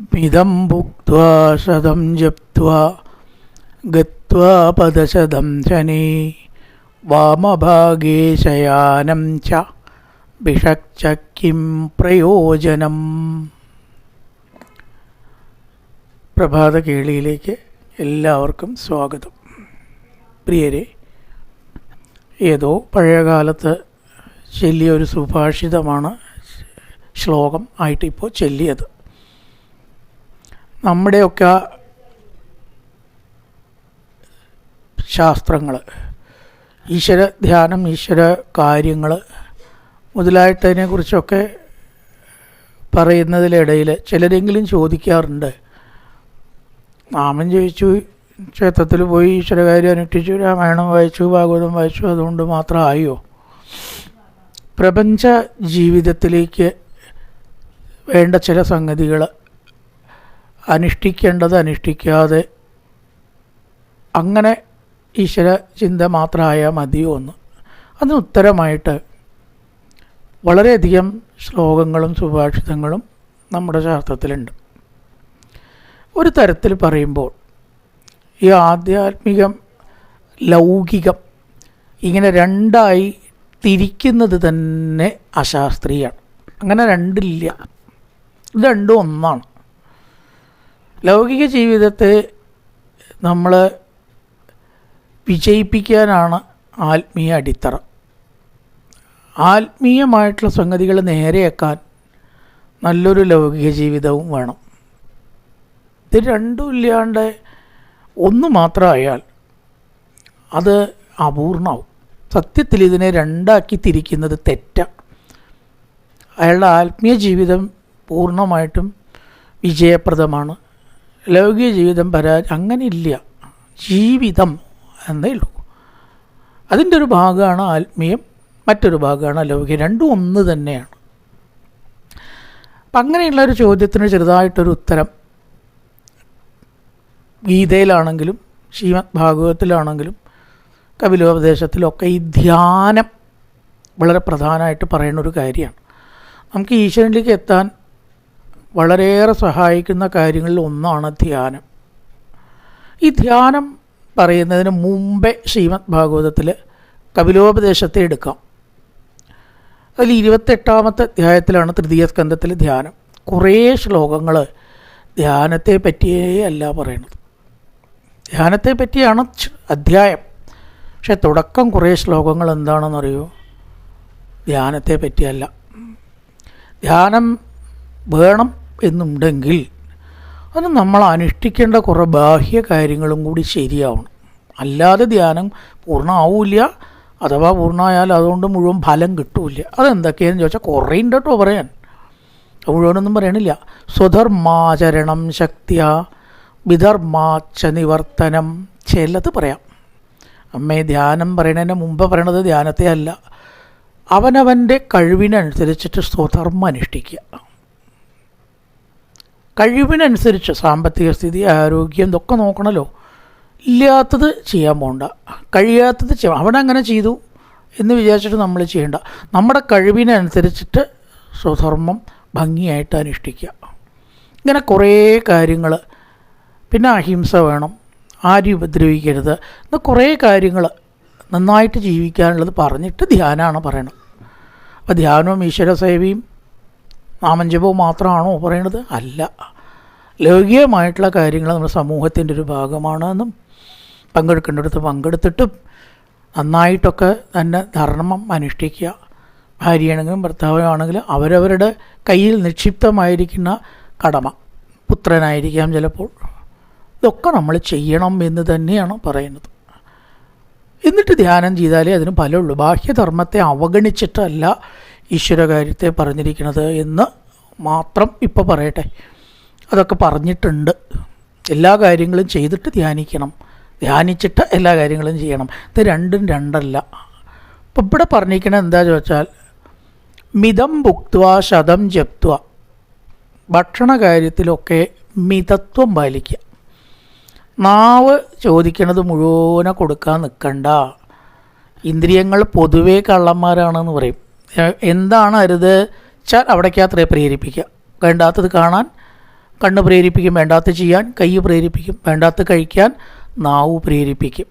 മിതം ഭുക്വാ ശതം ജപ്വാ ഗത്വാ പദശതം ശനി വാമഭാഗേ ശയാനം ച ഭിഷക്ച പ്രയോജനം. പ്രഭാത കേളിയിലേക്ക് എല്ലാവർക്കും സ്വാഗതം. പ്രിയരെ ഏതോ പഴയകാലത്ത് ചൊല്ലിയ ഒരു സുഭാഷിതമാണ് ശ്ലോകം ആയിട്ട് ഇപ്പോൾ ചൊല്ലിയത്. നമ്മുടെയൊക്കെ ശാസ്ത്രങ്ങൾ ഈശ്വര ധ്യാനം ഈശ്വര കാര്യങ്ങൾ മുതലായിട്ടതിനെക്കുറിച്ചൊക്കെ പറയുന്നതിലിടയിൽ ചിലരെങ്കിലും ചോദിക്കാറുണ്ട്. നാമം ചോദിച്ചു ക്ഷേത്രത്തിൽ പോയി ഈശ്വരകാര്യം അനുഷ്ഠിച്ചു രാമായണം വായിച്ചു ഭാഗവതം വായിച്ചു അതുകൊണ്ട് മാത്രം ആയോ പ്രപഞ്ച ജീവിതത്തിലേക്ക് വേണ്ട ചില സംഗതികൾ അനുഷ്ഠിക്കേണ്ടത് അനുഷ്ഠിക്കാതെ അങ്ങനെ ഈശ്വര ചിന്ത മാത്രമായാൽ മതിയോ എന്ന്. അതിന് ഉത്തരമായിട്ട് വളരെയധികം ശ്ലോകങ്ങളും സുഭാഷിതങ്ങളും നമ്മുടെ ശാസ്ത്രത്തിലുണ്ട്. ഒരു തരത്തിൽ പറയുമ്പോൾ ഈ ആധ്യാത്മികം ലൗകികം ഇങ്ങനെ രണ്ടായി തിരിക്കുന്നത് തന്നെ അശാസ്ത്രീയമാണ്. അങ്ങനെ രണ്ടില്ല. രണ്ടും ഒന്നാണ്. ലൗകിക ജീവിതത്തെ നമ്മൾ വിജയിപ്പിക്കാനാണ് ആത്മീയ അടിത്തറ. ആത്മീയമായിട്ടുള്ള സംഗതികൾ നേരെയാക്കാൻ നല്ലൊരു ലൗകിക ജീവിതവും വേണം. ഇത് രണ്ടും ഇല്ലാണ്ട് ഒന്ന് മാത്രമായാൽ അത് അപൂർണമാവും. സത്യത്തിൽ ഇതിനെ രണ്ടാക്കി തിരിക്കുന്നത് തെറ്റാണ് അയാളുടെ ആത്മീയ ജീവിതം പൂർണമായിട്ടും വിജയപ്രദമാണ്. ലൗകിക ജീവിതം പരാ അങ്ങനെ ഇല്ല ജീവിതം എന്നേ ഉള്ളൂ. അതിന്റെ ഒരു ഭാഗമാണ് ആത്മീയം മറ്റൊരു ഭാഗമാണ് ലൗകികം രണ്ടും ഒന്ന് തന്നെയാണ്. അപ്പം അങ്ങനെയുള്ള ഒരു ചോദ്യത്തിന് ചെറുതായിട്ടൊരു ഉത്തരം. ഗീതയിലാണെങ്കിലും ശ്രീമദ് ഭാഗവതത്തിലാണെങ്കിലും കപിലോപദേശത്തിലൊക്കെ ഈ ധ്യാനം വളരെ പ്രധാനമായിട്ട് പറയുന്ന ഒരു കാര്യമാണ്. നമുക്ക് ഈശ്വരനിലേക്ക് എത്താൻ വളരെയേറെ സഹായിക്കുന്ന കാര്യങ്ങളിൽ ഒന്നാണ് ധ്യാനം. ഈ ധ്യാനം പറയുന്നതിന് മുമ്പേ ശ്രീമദ് ഭാഗവതത്തിൽ കപിലോപദേശത്തെ എടുക്കാം. അതിൽ ഇരുപത്തെട്ടാമത്തെ അധ്യായത്തിലാണ് തൃതീയ സ്കന്ധത്തിൽ ധ്യാനം. കുറേ ശ്ലോകങ്ങൾ ധ്യാനത്തെ പറ്റിയേ അല്ല പറയണത് ധ്യാനത്തെ പറ്റിയാണ് അധ്യായം. പക്ഷെ തുടക്കം കുറേ ശ്ലോകങ്ങൾ എന്താണെന്നറിയോ? ധ്യാനത്തെ പറ്റിയല്ല. ധ്യാനം വേണം എന്നുണ്ടെങ്കിൽ അത് നമ്മൾ അനുഷ്ഠിക്കേണ്ട കുറേ ബാഹ്യ കാര്യങ്ങളും കൂടി ശരിയാവണം. അല്ലാതെ ധ്യാനം പൂർണമാവില്ല അഥവാ പൂർണമായാൽ അതുകൊണ്ട് മുഴുവൻ ഫലം കിട്ടൂല അതെന്തൊക്കെയാണെന്ന് ചോദിച്ചാൽ കുറേ ഉണ്ട് കേട്ടോ പറയാൻ. മുഴുവനൊന്നും പറയണില്ല. സ്വധർമാചരണം ശക്തിയ വിധർമാച്ച നിവർത്തനം ചിലത് പറയാം. അമ്മേ ധ്യാനം പറയണതിന് മുമ്പ് പറയണത് ധ്യാനത്തെ അല്ല. അവനവന്റെ കഴിവിനനുസരിച്ചിട്ട് സ്വധർമ്മം അനുഷ്ഠിക്കുക. കഴിവിനനുസരിച്ച് സാമ്പത്തിക സ്ഥിതി ആരോഗ്യം ഇതൊക്കെ നോക്കണമല്ലോ ഇല്ലാത്തത് ചെയ്യാൻ പോകണ്ട കഴിയാത്തത് ചെയ്യാം അവിടെ അങ്ങനെ ചെയ്തു എന്ന് വിചാരിച്ചിട്ട് നമ്മൾ ചെയ്യേണ്ട. നമ്മുടെ കഴിവിനനുസരിച്ചിട്ട് സ്വധർമ്മം ഭംഗിയായിട്ട് അനുഷ്ഠിക്കുക. ഇങ്ങനെ കുറേ കാര്യങ്ങൾ. പിന്നെ അഹിംസ വേണം. ആരും ഉപദ്രവിക്കരുത്. എന്ന കുറേ കാര്യങ്ങൾ നന്നായിട്ട് ജീവിക്കാനുള്ളത് പറഞ്ഞിട്ട് ധ്യാനമാണ് പറയണം. അപ്പോൾ ധ്യാനവും ഈശ്വര സേവയും നാമഞ്ജപവും മാത്രമാണോ പറയണത്? അല്ല. ലൗകികമായിട്ടുള്ള കാര്യങ്ങൾ നമ്മുടെ സമൂഹത്തിന്റെ ഒരു ഭാഗമാണെന്നും പങ്കെടുക്കേണ്ടടുത്ത് പങ്കെടുത്തിട്ടും നന്നായിട്ടൊക്കെ തന്നെ ധർമ്മം അനുഷ്ഠിക്കുക. ഭാര്യയാണെങ്കിലും ഭർത്താവാണെങ്കിലും അവരവരുടെ കയ്യിൽ നിക്ഷിപ്തമായിരിക്കുന്ന കടമ. പുത്രനായിരിക്കാം ചിലപ്പോൾ. ഇതൊക്കെ നമ്മൾ ചെയ്യണം എന്ന് തന്നെയാണ് പറയുന്നത്. എന്നിട്ട് ധ്യാനം ചെയ്താലേ അതിന് ഫലമുള്ളൂ. ബാഹ്യധർമ്മത്തെ അവഗണിച്ചിട്ടല്ല ഈശ്വരകാര്യത്തെ പറഞ്ഞിരിക്കുന്നത് എന്ന് മാത്രം ഇപ്പോൾ പറയട്ടെ. അതൊക്കെ പറഞ്ഞിട്ടുണ്ട്. എല്ലാ കാര്യങ്ങളും ചെയ്തിട്ട് ധ്യാനിക്കണം. ധ്യാനിച്ചിട്ട് എല്ലാ കാര്യങ്ങളും ചെയ്യണം. ഇത് രണ്ടും രണ്ടല്ല. അപ്പം ഇവിടെ പറഞ്ഞിരിക്കണത് എന്താ ചോദിച്ചാൽ മിതം ഭുക്വ ശതം ജപ്ത്വ. ഭക്ഷണ കാര്യത്തിലൊക്കെ മിതത്വം പാലിക്കുക. നാവ് ചോദിക്കണത് മുഴുവനെ കൊടുക്കാൻ നിൽക്കണ്ട ഇന്ദ്രിയങ്ങൾ പൊതുവേ കള്ളന്മാരാണെന്ന് പറയും. എന്താണ് അരുത് വെച്ചാൽ അവിടേക്ക് അത്രേ പ്രേരിപ്പിക്കുക. വേണ്ടാത്തത് കാണാൻ കണ്ണ് പ്രേരിപ്പിക്കും വേണ്ടാത്ത ചെയ്യാൻ കൈ പ്രേരിപ്പിക്കും വേണ്ടാത്ത കഴിക്കാൻ നാവ് പ്രേരിപ്പിക്കും.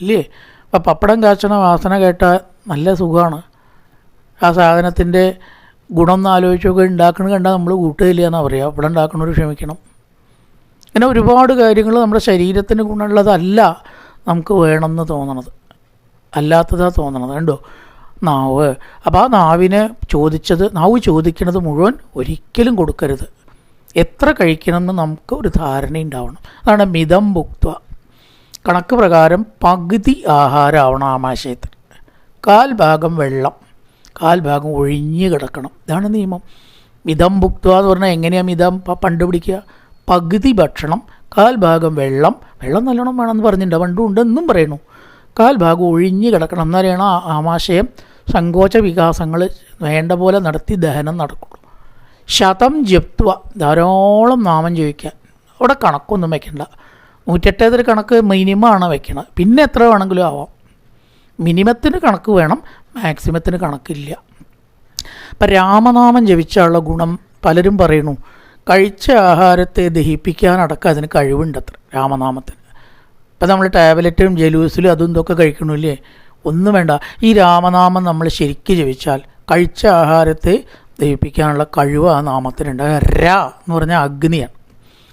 ഇല്ലേ? അപ്പം പപ്പടം കാച്ചണ വാസന കേട്ടാൽ നല്ല സുഖമാണ് ആ സാധനത്തിന്റെ ഗുണം എന്ന് ആലോചിച്ചൊക്കെ ഉണ്ടാക്കണ കണ്ടാൽ നമ്മൾ കൂട്ടുകയില്ല എന്നാണ് പറയുക പപ്പടം ഉണ്ടാക്കണവർ ക്ഷമിക്കണം. ഇങ്ങനെ ഒരുപാട് കാര്യങ്ങൾ നമ്മുടെ ശരീരത്തിന് ഗുണമുള്ളതല്ല നമുക്ക് വേണമെന്ന് തോന്നണത്. അല്ലാത്തതാണ് തോന്നണത്. കണ്ടോ? നാവ്. അപ്പോൾ ആ നാവിനെ ചോദിച്ചത് നാവ് ചോദിക്കുന്നത് മുഴുവൻ ഒരിക്കലും കൊടുക്കരുത്. എത്ര കഴിക്കണമെന്ന് നമുക്ക് ഒരു ധാരണ ഉണ്ടാവണം. അതാണ് മിതം ഭുക്ത്വ. കണക്ക് പ്രകാരം പകുതി ആഹാരമാവണം ആമാശയത്തിൽ. കാൽ ഭാഗം വെള്ളം. കാൽ ഭാഗം ഒഴിഞ്ഞ് കിടക്കണം. ഇതാണ് നിയമം. മിതം ഭുക്ത്വ എന്ന് പറഞ്ഞാൽ എങ്ങനെയാണ് മിതം കണ്ടുപിടിക്കുക? പകുതി ഭക്ഷണം കാൽ ഭാഗം വെള്ളം. വെള്ളം നല്ലോണം വേണമെന്ന് പറഞ്ഞിട്ടുണ്ട്. പണ്ടും ഉണ്ടെന്നും പറയണു കാൽ ഭാഗം ഒഴിഞ്ഞ് കിടക്കണം. എന്നാലാണ് ആമാശയം സങ്കോച വികാസങ്ങൾ വേണ്ട പോലെ നടത്തി ദഹനം നടക്കുള്ളൂ. ശതം ജപ്ത്വ. ധാരാളം നാമം ചോദിക്കാൻ അവിടെ കണക്കൊന്നും വെക്കണ്ട. നൂറ്റെട്ടേതൊരു കണക്ക് മിനിമമാണ് വെക്കണത്. പിന്നെ എത്ര വേണമെങ്കിലും ആവാം. മിനിമത്തിന് കണക്ക് വേണം മാക്സിമത്തിന് കണക്കില്ല. ഇപ്പം രാമനാമം ജപിച്ചാലുള്ള ഗുണം പലരും പറയുന്നു കഴിച്ച ആഹാരത്തെ ദഹിപ്പിക്കാനടക്കം അതിന് കഴിവുണ്ടത്ര. രാമനാമത്തിന്. ഇപ്പം നമ്മൾ ടാബ്ലറ്റും ജലൂസിലും അതും ഇതൊക്കെ കഴിക്കണില്ലേ ഒന്നും വേണ്ട. ഈ രാമനാമം നമ്മൾ ശരിക്ക് ജപിച്ചാൽ കഴിച്ച ആഹാരത്തെ ദഹിപ്പിക്കാനുള്ള കഴിവ് ആ നാമത്തിനുണ്ട് രാ എന്ന് പറഞ്ഞാൽ അഗ്നിയാണ്.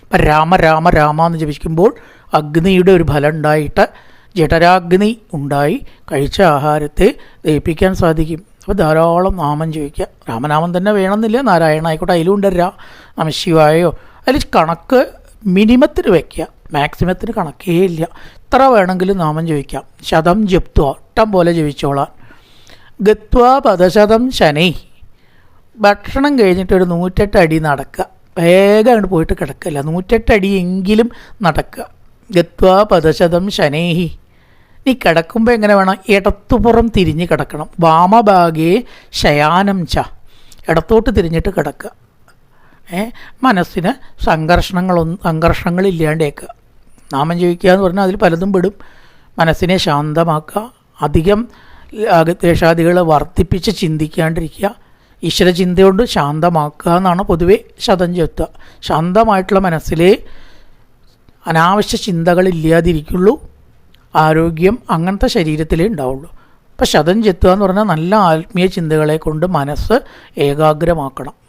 അപ്പം രാമ രാമ രാമ എന്ന് ജപിക്കുമ്പോൾ അഗ്നിയുടെ ഒരു ഫലം ഉണ്ടായിട്ട് ജഠരാഗ്നി ഉണ്ടായി കഴിച്ച ആഹാരത്തെ ദഹിപ്പിക്കാൻ സാധിക്കും. അപ്പോൾ ധാരാളം നാമം ചോദിക്കുക രാമനാമം തന്നെ വേണമെന്നില്ല. നാരായണ ആയിക്കോട്ടെ അതിലും ഉണ്ട് രാ. നമശിവായോ. അതിൽ കണക്ക് മിനിമത്തിന് വയ്ക്കുക മാക്സിമത്തിന് കണക്കേ ഇല്ല. എത്ര വേണമെങ്കിലും നാമം ചോദിക്കാം ശതം ജപ്ത്വ ഇഷ്ടം പോലെ ജപിച്ചോളാം. ഗത്വ പദശതം ശനി. ഭക്ഷണം കഴിഞ്ഞിട്ട് ഒരു നൂറ്റെട്ട് അടി നടക്കുക. വേഗം അങ്ങോട്ട് പോയിട്ട് കിടക്കില്ല. നൂറ്റെട്ട് അടിയെങ്കിലും നടക്കുക. ഗത്വ പദശതം ശനേഹി നീ കിടക്കുമ്പോൾ എങ്ങനെ വേണം? ഇടത്തുപുറം തിരിഞ്ഞ് കിടക്കണം. വാമഭാഗേ ശയാനം ച. ഇടത്തോട്ട് തിരിഞ്ഞിട്ട് കിടക്കുക. മനസ്സിന് സംഘർഷണങ്ങളൊന്നും സംഘർഷങ്ങളില്ലാണ്ടേക്കുക നാമം ജീവിക്കുക എന്ന് പറഞ്ഞാൽ അതിൽ പലതും പെടും. മനസ്സിനെ ശാന്തമാക്കുക അധികം ദേശാദികൾ വർദ്ധിപ്പിച്ച് ചിന്തിക്കാണ്ടിരിക്കുക ഈശ്വരചിന്ത കൊണ്ട് ശാന്തമാക്കുക എന്നാണ് പൊതുവെ ശതം ചെത്തുക ശാന്തമായിട്ടുള്ള മനസ്സിലെ അനാവശ്യ ചിന്തകളില്ലാതിരിക്കുള്ളൂ. ആരോഗ്യം അങ്ങനത്തെ ശരീരത്തിലേ ഉണ്ടാവുള്ളൂ. അപ്പോൾ ശതം ചെത്തുക എന്ന് പറഞ്ഞാൽ നല്ല ആത്മീയ ചിന്തകളെ കൊണ്ട് മനസ്സ് ഏകാഗ്രമാക്കണം.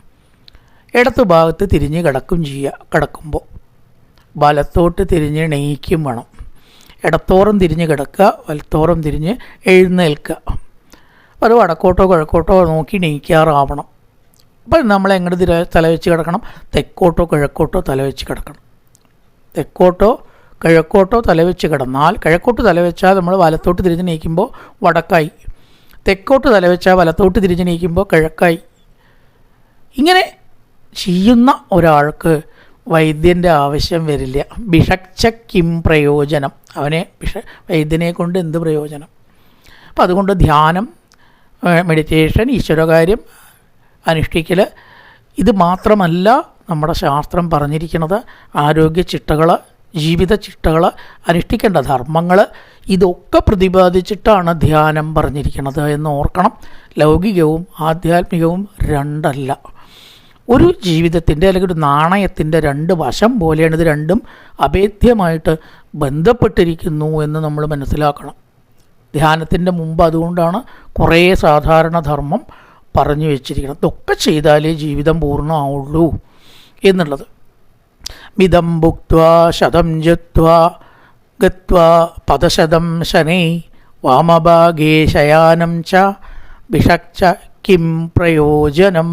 ഇടത്ത് ഭാഗത്ത് തിരിഞ്ഞ് കിടക്കും ചെയ്യുക കിടക്കുമ്പോൾ. വലത്തോട്ട് തിരിഞ്ഞ് ണയിക്കും വേണം. ഇടത്തോറും തിരിഞ്ഞ് കിടക്കുക വലത്തോറും തിരിഞ്ഞ് എഴുന്നേൽക്കുക. അത് വടക്കോട്ടോ കിഴക്കോട്ടോ നോക്കി ണയിക്കാറാവണം അപ്പം നമ്മൾ എങ്ങോട്ട് തിര തലവെച്ച് കിടക്കണം? തെക്കോട്ടോ കിഴക്കോട്ടോ തലവെച്ച് കിടക്കണം. തെക്കോട്ടോ കിഴക്കോട്ടോ തലവെച്ച് കിടന്നാൽ കിഴക്കോട്ട് തലവെച്ചാൽ നമ്മൾ വലത്തോട്ട് തിരിഞ്ഞ് നീക്കുമ്പോൾ വടക്കായി. തെക്കോട്ട് തലവെച്ചാൽ വലത്തോട്ട് തിരിഞ്ഞ് നീക്കുമ്പോൾ കിഴക്കായി. ഇങ്ങനെ ചെയ്യുന്ന ഒരാൾക്ക് വൈദ്യന്റെ ആവശ്യം വരില്ല. ബിഷക്ച കിം പ്രയോജനം. അവനെ വിഷ വൈദ്യനെ കൊണ്ട് എന്ത് പ്രയോജനം? അപ്പം അതുകൊണ്ട് ധ്യാനം മെഡിറ്റേഷൻ ഈശ്വരകാര്യം അനുഷ്ഠിക്കൽ ഇത് മാത്രമല്ല നമ്മുടെ ശാസ്ത്രം പറഞ്ഞിരിക്കുന്നത് ആരോഗ്യ ചിട്ടകൾ ജീവിത ചിട്ടകൾ അനുഷ്ഠിക്കേണ്ട ധർമ്മങ്ങൾ ഇതൊക്കെ പ്രതിപാദിച്ചിട്ടാണ് ധ്യാനം പറഞ്ഞിരിക്കുന്നത് എന്ന് ഓർക്കണം. ലൗകികവും ആധ്യാത്മികവും രണ്ടല്ല. ഒരു ജീവിതത്തിന്റെ അല്ലെങ്കിൽ ഒരു നാണയത്തിന്റെ രണ്ട് വശം പോലെയാണ് ഇത് രണ്ടും അഭേദ്യമായിട്ട് ബന്ധപ്പെട്ടിരിക്കുന്നു എന്ന് നമ്മൾ മനസ്സിലാക്കണം. ധ്യാനത്തിന്റെ മുമ്പ് അതുകൊണ്ടാണ് കുറേ സാധാരണ ധർമ്മം പറഞ്ഞു വെച്ചിരിക്കുന്നത്. ഇതൊക്കെ ചെയ്താലേ ജീവിതം പൂർണമാവുള്ളൂ എന്നുള്ളത്. മിതം ഭുക്വ ശതം ജത്വ ഗത്വ പദശതം ശനൈ വാമഭാഗേ ശയാനം ച വിഷക്ച കിം പ്രയോജനം.